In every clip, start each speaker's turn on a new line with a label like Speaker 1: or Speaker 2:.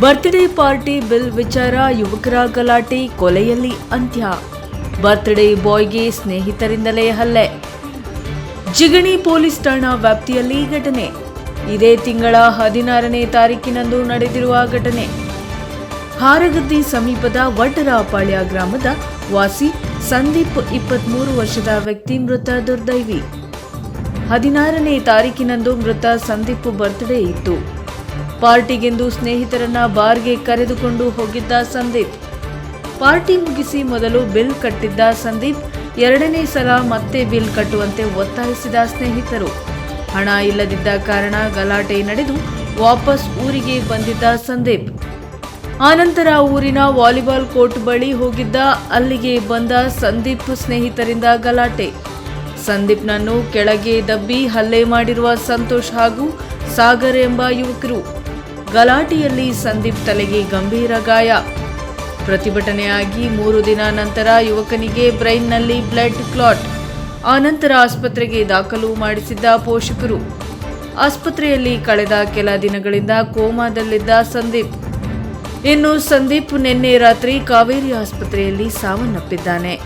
Speaker 1: Birthday party bill ವಿಚಾರ ಯುವಕರ ಗಲಾಟೆ ಕೊಲೆಯಲ್ಲಿ ಅಂತ್ಯ. ಬರ್ತ್ಡೇ ಬಾಯ್ಗೆ ಸ್ನೇಹಿತರಿಂದಲೇ ಹಲ್ಲೆ. ಜಿಗಣಿ ಪೊಲೀಸ್ ಠಾಣಾ ವ್ಯಾಪ್ತಿಯಲ್ಲಿ ಘಟನೆ. ಇದೇ ತಿಂಗಳ ಹದಿನಾರನೇ ತಾರೀಕಿನಂದು ನಡೆದಿರುವ ಘಟನೆ. ಹಾರಗದ್ದಿ ಸಮೀಪದ ವಟರಾಪಾಳ್ಯ ಗ್ರಾಮದ ವಾಸಿ ಸಂದೀಪ್ ಇಪ್ಪತ್ಮೂರು ವರ್ಷದ ವ್ಯಕ್ತಿ ಮೃತ ದುರ್ದೈವಿ. ಹದಿನಾರನೇ ತಾರೀಕಿನಂದು ಮೃತ ಸಂದೀಪ್ ಬರ್ತ್ಡೇ ಇತ್ತು. ಪಾರ್ಟಿಗೆಂದು ಸ್ನೇಹಿತರನ್ನ ಬಾರ್ಗೆ ಕರೆದುಕೊಂಡು ಹೋಗಿದ್ದ ಸಂದೀಪ್. ಪಾರ್ಟಿ ಮುಗಿಸಿ ಮೊದಲು ಬಿಲ್ ಕಟ್ಟಿದ್ದ ಸಂದೀಪ್ ಎರಡನೇ ಸಲ ಮತ್ತೆ ಬಿಲ್ ಕಟ್ಟುವಂತೆ ಒತ್ತಾಯಿಸಿದ ಸ್ನೇಹಿತರು. ಹಣ ಇಲ್ಲದಿದ್ದ ಕಾರಣ ಗಲಾಟೆ ನಡೆದು ವಾಪಸ್ ಊರಿಗೆ ಬಂದಿದ್ದ ಸಂದೀಪ್. ಆನಂತರ ಊರಿನ ವಾಲಿಬಾಲ್ ಕೋರ್ಟ್ ಬಳಿ ಹೋಗಿದ್ದ ಅಲ್ಲಿಗೆ ಬಂದ ಸಂದೀಪ್ ಸ್ನೇಹಿತರಿಂದ ಗಲಾಟೆ. ಸಂದೀಪ್ನನ್ನು ಕೆಳಗೆ ದಬ್ಬಿ ಹಲ್ಲೆ ಮಾಡಿರುವ ಸಂತೋಷ್ ಹಾಗೂ ಸಾಗರ್ ಎಂಬ ಯುವಕರು ಗಲಾಟೆಯಲ್ಲಿ ಸಂದೀಪ್ ತಲೆಗೆ ಗಂಭೀರ ಗಾಯ. ಪ್ರತಿಭಟನೆಯಾಗಿ ಮೂರು ದಿನ ನಂತರ ಯುವಕನಿಗೆ ಬ್ರೈನ್ನಲ್ಲಿ ಬ್ಲಡ್ ಕ್ಲಾಟ್. ಆನಂತರ ಆಸ್ಪತ್ರೆಗೆ ದಾಖಲು ಮಾಡಿಸಿದ್ದ ಪೋಷಕರು. ಆಸ್ಪತ್ರೆಯಲ್ಲಿ ಕಳೆದ ಕೆಲ ದಿನಗಳಿಂದ ಕೋಮಾದಲ್ಲಿದ್ದ ಸಂದೀಪ್. ಇನ್ನು ಸಂದೀಪ್ ನಿನ್ನೆ ರಾತ್ರಿ ಕಾವೇರಿ ಆಸ್ಪತ್ರೆಯಲ್ಲಿ ಸಾವನ್ನಪ್ಪಿದ್ದಾನೆ.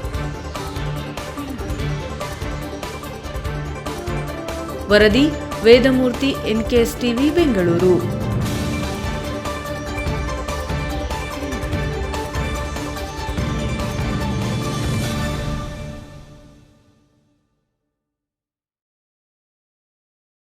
Speaker 1: ವರದಿ, ವೇದಮೂರ್ತಿ ಎನ್ಕೆಎಸ್ ಟಿವಿ ಬೆಂಗಳೂರು.